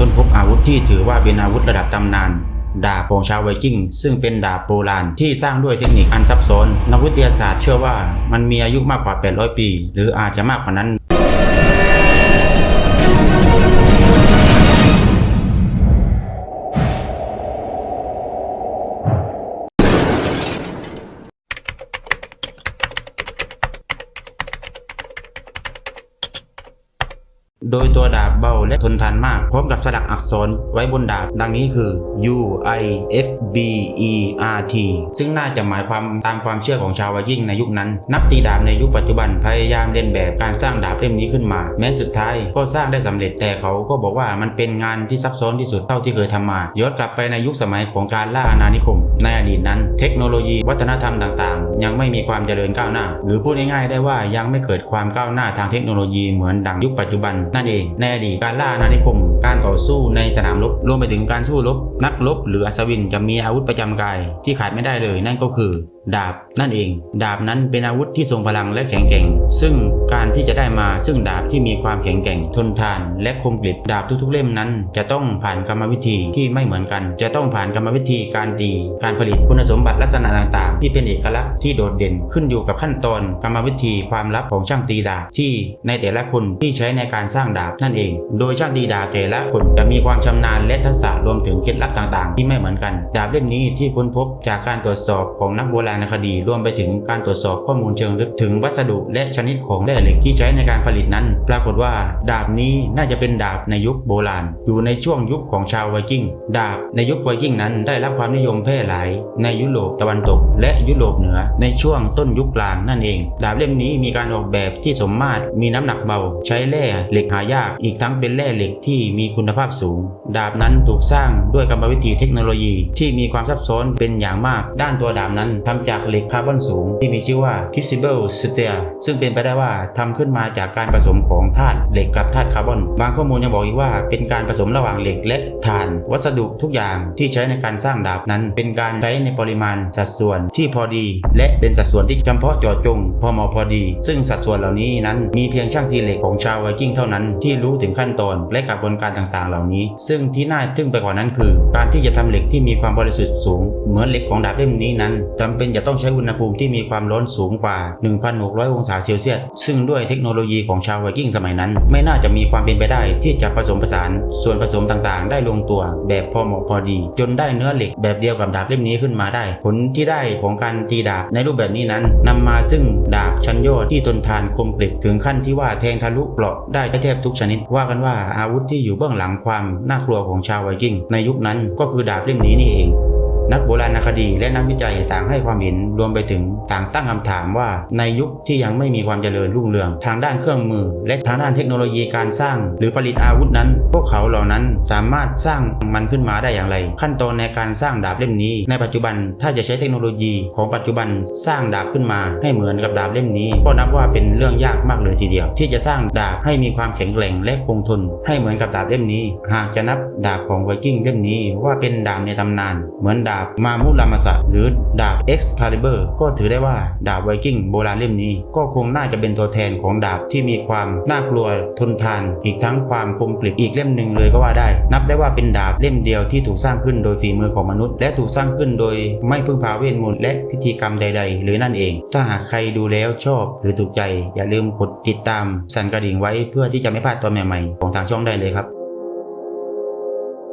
ค้นพบอาวุธที่ถือว่าเป็นอาวุธระดับตำนาน ดาบของชาวไวกิ้ง ซึ่งเป็นดาบโบราณที่สร้างด้วยเทคนิคอันซับซ้อน นักวิทยาศาสตร์เชื่อว่ามันมีอายุมากกว่า 800 ปี หรืออาจจะมากกว่านั้น โดยตัวดาบเบาและทนทานมาก พร้อมกับสลักอักษรไว้บนดาบ ดังนี้คือ U I F B E R T ซึ่งน่าจะหมายความตามความเชื่อของชาวไวกิ้งในยุคนั้น นักตีดาบในยุคปัจจุบันพยายามเลียนแบบการสร้างดาบเล่มนี้ขึ้นมา แม้สุดท้ายก็สร้างได้สำเร็จแต่เขาก็บอกว่ามันเป็นงานที่ซับซ้อนที่สุดเท่าที่เคยทำมาย้อนกลับไปในยุคสมัยของการล่าอาณานิคม ในอดีตนั้น เทคโนโลยีวัฒนธรรมต่างๆ ยังไม่มีความเจริญก้าวหน้า หรือพูดง่ายๆได้ว่ายังไม่เกิดความก้าวหน้าทางเทคโนโลยีเหมือนดังยุคปัจจุบันนั่นเองในอดีตการล่าอาณานิคม การต่อสู้ในสนามรบรวมไปถึงการสู้รบ นักรบหรืออัศวินจะมีอาวุธประจำกายที่ขาดไม่ได้เลยนั่นก็คือ ดาบนั่นเอง ดาบนั้นเป็นอาวุธที่ทรงพลังและแข็งแกร่ง ซึ่งการที่จะได้มาซึ่งดาบที่มีความแข็งแกร่ง ทนทานและคมกริบดาบทุกๆเล่มนั้น จะต้องผ่านกรรมวิธีที่ไม่เหมือนกัน จะต้องผ่านกรรมวิธีการตีการผลิตคุณสมบัติลักษณะต่างๆ ที่เป็นเอกลักษณ์ที่โดดเด่นขึ้นอยู่กับขั้นตอนกรรมวิธีความลับของช่างตีดาบที่ในแต่ละคนที่ใช้ในการสร้างดาบนั่นเอง โดยช่างตีดาบแต่ละคนจะมีความชำนาญและทักษะรวมถึงเคล็ดลับต่างๆ ที่ไม่เหมือนกัน ดาบเล่มนี้ที่ค้นพบจากการตรวจสอบของนักโบราณคดี รวมไปถึงการตรวจสอบข้อมูลเชิงลึกถึงวัสดุและชนิดของแร่เหล็กที่ใช้ในการผลิตนั้น ปรากฏว่า ดาบนี้น่าจะเป็นดาบในยุคโบราณ อยู่ในช่วงยุคของชาวไวกิ้ง ดาบในยุคไวกิ้งนั้นได้รับความนิยมแพร่หลาย ในยุโรปตะวันตก และยุโรปเหนือ ในช่วงต้นยุคกลางนั่นเอง ดาบเล่มนี้มีการออกแบบที่สมมาตรมีน้ำหนักเบา ใช้แร่เหล็กหายาก อีกทั้งเป็นแร่เหล็กที่มีีคุณภาพสูง ดาบนั้นถูกสร้างด้วยกรรมวิธีเทคโนโลยีที่มีความซับซ้อนเป็นอย่างมาก ด้านตัวดาบนั้นทำจากเหล็กคาร์บอนสูง ที่มีชื่อว่า Kissable Steel ซึ่งเป็นไปได้ว่าทำขึ้นมาจากการผสมของธาตุเหล็กกับธาตุคาร์บอน บางข้อมูลยังบอกอีกว่าเป็นการผสมระหว่างเหล็กและถ่าน วัสดุทุกอย่างที่ใช้ในการสร้างดาบนั้น เป็นการใช้ในปริมาณสัดส่วนที่พอดี และเป็นสัดส่วนที่เฉพาะเจาะจง พอเหมาะพอดีซึ่งสัดส่วนเหล่านี้นั้นมีเพียงช่างตีเหล็กของชาวไวกิ้งเท่านั้นที่รู้ถึงขั้นตอนและกระบวนการต่างๆ เหล่านี้ ซึ่งที่น่าทึ่งไปกว่านั้นคือ การที่จะทำเหล็กที่มีความบริสุทธิ์สูง เหมือนเหล็กของดาบเล่มนี้นั้นจำเป็นจะต้องใช้อุณหภูมิที่มีความร้อนสูงกว่า 1,600 องศาเซลเซียส ซึ่งด้วยเทคโนโลยีของชาวไวกิ้งสมัยนั้น ไม่น่าจะมีความเป็นไปได้ที่จะผสมผสาน ส่วนผสมต่างๆ ได้ลงตัวแบบพอเหมาะพอดี จนได้เนื้อเหล็กแบบเดียวกับดาบเล่มนี้ขึ้นมาได้ ผลที่ได้ของการตีดาบในรูปแบบนี้นั้นนำมาซึ่งดาบชั้นยอดที่ทนทานคมกริบถึงขั้นที่ว่าแทงทะลุเปราะได้แทบทุกชนิดว่ากันว่าอาวุธที่อยู่เบื้องหลังความน่ากลัวของชาวไวกิ้งในยุคนั้นก็คือดาบเล่มนี้นี่เอง นักโบราณคดีและนักวิจัยต่างให้ความเห็นรวมไปถึงต่างตั้งคำถามว่า ในยุคที่ยังไม่มีความเจริญรุ่งเรือง ทางด้านเครื่องมือ และทางด้านเทคโนโลยีการสร้าง หรือผลิตอาวุธนั้น พวกเขาเหล่านั้นสามารถสร้างมันขึ้นมาได้อย่างไร ขั้นตอนในการสร้างดาบเล่มนี้ ในปัจจุบันถ้าจะใช้เทคโนโลยีของปัจจุบันสร้างดาบขึ้นมา ให้เหมือนกับดาบเล่มนี้ ก็นับว่าเป็นเรื่องยากมากเลยทีเดียว ที่จะสร้างดาบให้มีความแข็งแกร่งและคงทน ให้เหมือนกับดาบเล่มนี้ หากจะนับดาบของไวกิ้งเล่มนี้ว่าเป็นดาบในตำนาน เหมือนดาบมามุรามาสะหรือดาบ Excalibur ก็ถือได้ว่าดาบไวกิ้งโบราณเล่มนี้ ก็คงน่าจะเป็นตัวแทนของดาบที่มีความน่ากลัวทนทาน อีกทั้งความคมกริบอีกเล่มหนึ่งเลยก็ว่าได้ นับได้ว่าเป็นดาบเล่มเดียวที่ถูกสร้างขึ้นโดยฝีมือของมนุษย์ และถูกสร้างขึ้นโดยไม่พึ่งพาเวทมนต์และพิธีกรรมใด ๆ หรือนั่นเอง ถ้าหากใครดูแล้วชอบหรือถูกใจ อย่าลืมกดติดตามสั่นกระดิ่งไว้เพื่อที่จะไม่พลาดตัวใหม่ๆ ของทางช่องได้เลยครับ